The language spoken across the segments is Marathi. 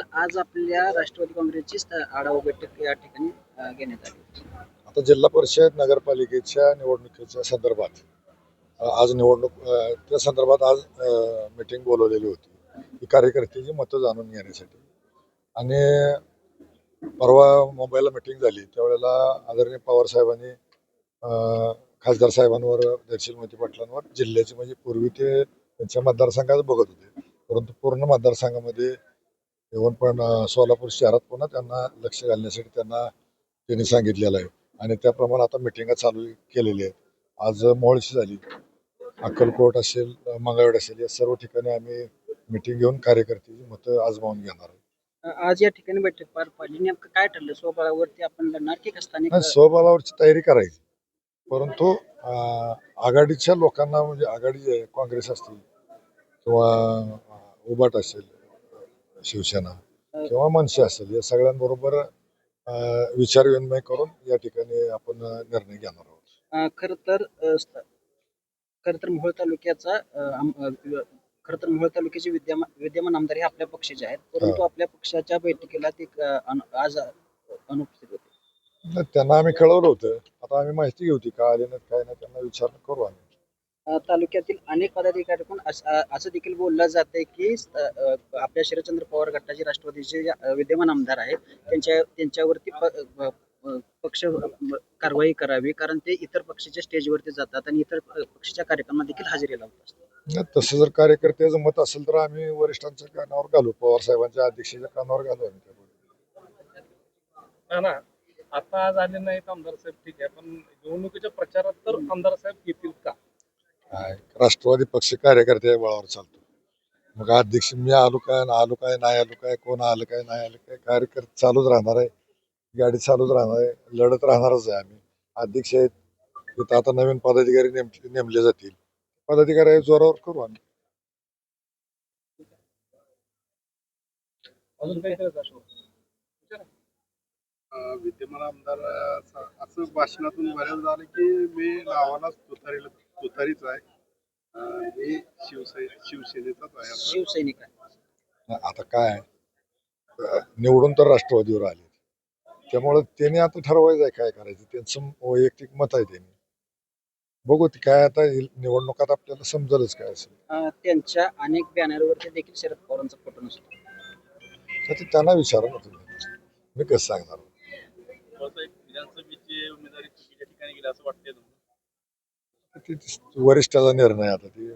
आज आपल्या राष्ट्रवादी काँग्रेसची आढावा बैठक या ठिकाणी अ, घेण्यात आली आता जिल्हा परिषद नगरपालिकेच्या निवडणुकीच्या संदर्भात अ, आज निवडणूक अ, त्या संदर्भात आज मीटिंग बोलवलेली होती. ही कार्यकर्त्याची मतं जाणून घेण्यासाठी. आणि परवा मुंबईला मीटिंग झाली. त्यावेळेला आदरणीय पवार साहेबांनी अ, खासदार साहेबांवर दर्शील मोती पाटलांवर जिल्ह्याचे म्हणजे पूर्वी ते त्यांच्या मतदारसंघात बघत होते. परंतु पूर्ण मतदारसंघामध्ये येऊन पण सोलापूर शहरात पुन्हा त्यांना लक्ष घालण्यासाठी त्यांना त्यांनी सांगितलेलं आहे. आणि त्याप्रमाणे आता मिटिंगा चालू केलेली आहेत. आज मोळशी झाली. अक्कलकोट असेल मंगळवेड असेल या सर्व ठिकाणी आम्ही मिटिंग घेऊन कार्यकर्त्याची मतं आजमावून घेणार आहे अ, आज या ठिकाणी बैठक पार पडली. नेमकं काय ठरलं? स्वबळावरती आपण लढणार की स्वबळावरची तयारी करायची. परंतु आघाडीच्या लोकांना म्हणजे आघाडी काँग्रेस असतील किंवा अं, उभाट असेल शिवसेना किंवा मनसे असेल या सगळ्यांबरोबर विचारविनिमय करून या ठिकाणी आपण निर्णय घेणार आहोत. खरं तर खरं तर मोहोळ तालुक्याचा खरं तर मोहोळ तालुक्याचे विद्यमान विद्यमान आमदार हे आपल्या पक्षाचे आहेत. परंतु आपल्या पक्षाच्या बैठकीला ते आज अनुपस्थित होते. नाही, त्यांना आम्ही कळवलं होतं. आता आम्ही माहिती घेऊ ती का आले नाहीत काय नाही त्यांना विचारणं करू आम्ही. तालुक्यातील अनेक पदाधिकारी पण अस- देखील बोललं जातंय की आपल्या शरदचंद्र पवार गटाचे राष्ट्रवादीचे विद्यमान आमदार आहेत त्यांच्या त्यांच्यावरती पक्ष कारवाई करावी कारण ते इतर पक्षाच्या स्टेजवरती जातात आणि इतर पक्षाच्या कार्यक्रमात देखील हजेरी लावत असतात. नाही, तसं जर कार्यकर्त्याचं मत असेल तर आम्ही वरिष्ठांच्या कानावर घालू पवार साहेबांच्या अध्यक्षाच्या कानावर घालू आम्ही आता आज आले नाहीत आमदार साहेब ठीक आहे पण निवडणुकीच्या प्रचारात तर आमदार साहेब येतील. राष्ट्रवादी पक्ष कार्यकर्त्या बळावर चालतो. मग अध्यक्ष मी आलो काय ना आलो काय नाही आलो काय कोण आलं काय नाही आलं काय कार्यकर्ते चालूच राहणार आहे. गाडी चालूच राहणार आहे. लढत राहणारच आहे आम्ही. अध्यक्ष आहेत. तिथं आता नवीन पदाधिकारी नेम नेमले जातील. पदाधिकारी जोरावर करू आम्ही. अजून काही विद्यमान आमदार असं भाषणातून बऱ्याच झालं की मी नावालाच तुतारीला तुतारीच आहे. अं, मी शिवसे शिवसेनेचाच आहे आता. शिवसैनिक आहे. आता काय अं, निवडून तर राष्ट्रवादीवर आले. त्यामुळं त्यांनी आता ठरवायचं आहे काय करायचं. त्यांचं वैयक्तिक मत आहे त्यांनी. बघू ते काय आता निवडणुकात आपल्याला समजेलच काय असेल. अ, त्यांच्या अनेक बॅनरवरती देखील शरद पवारांचा फोटो नसतो. तर ते त्यांना विचारा ना तुम्ही. मी कसं सांगणार? साहेब विधानसभेची उमेदवारी चुकीच्या ठिकाणी गेली असं वाटतंय तुम्हाला. ते वरिष्ठाचा निर्णय आता ते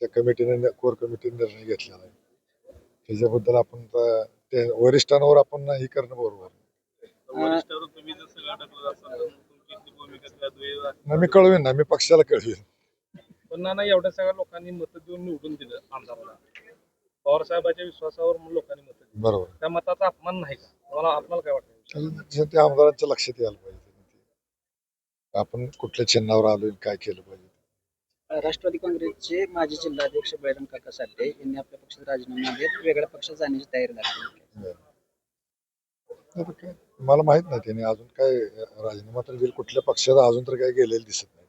त्या कमिटीने कोर कमिटीने निर्णय घेतलेला आहे. त्याच्याबद्दल आपण तर ते वरिष्ठांवर आपण हे करणं बरोबर वरिष्ठावर तुम्ही जर सगळं अडकलं असाल तर तुमची ती भूमिका किंवा द्वैत नाही मी कळवेन ना मी पक्षाला कळवेन. पण ना एवढ्या सगळ्या लोकांनी मतं देऊन निवडून दिलं आमदाराला. पवार साहेबांच्या विश्वासावर लोकांनी मतं दिली. बरोबर. त्या मताचा अपमान नाही का? तुम्हाला आपल्याला काय वाटतं? ते आमदारांच्या लक्षात यायला पाहिजे. आपण कुठल्या चिन्हावर आलोय काय केलं पाहिजे? राष्ट्रवादी काँग्रेसचे माजी जिल्हाध्यक्ष बळीराम काका साठे यांनी आपल्या पक्षाचा राजीनामा देत वेगळ्या पक्षात जाण्याची तयारी दाखवली मला माहीत नाही त्याने अजून काय राजीनामा तर कुठल्या पक्षात अजून तर काय गेलेलं दिसत नाही.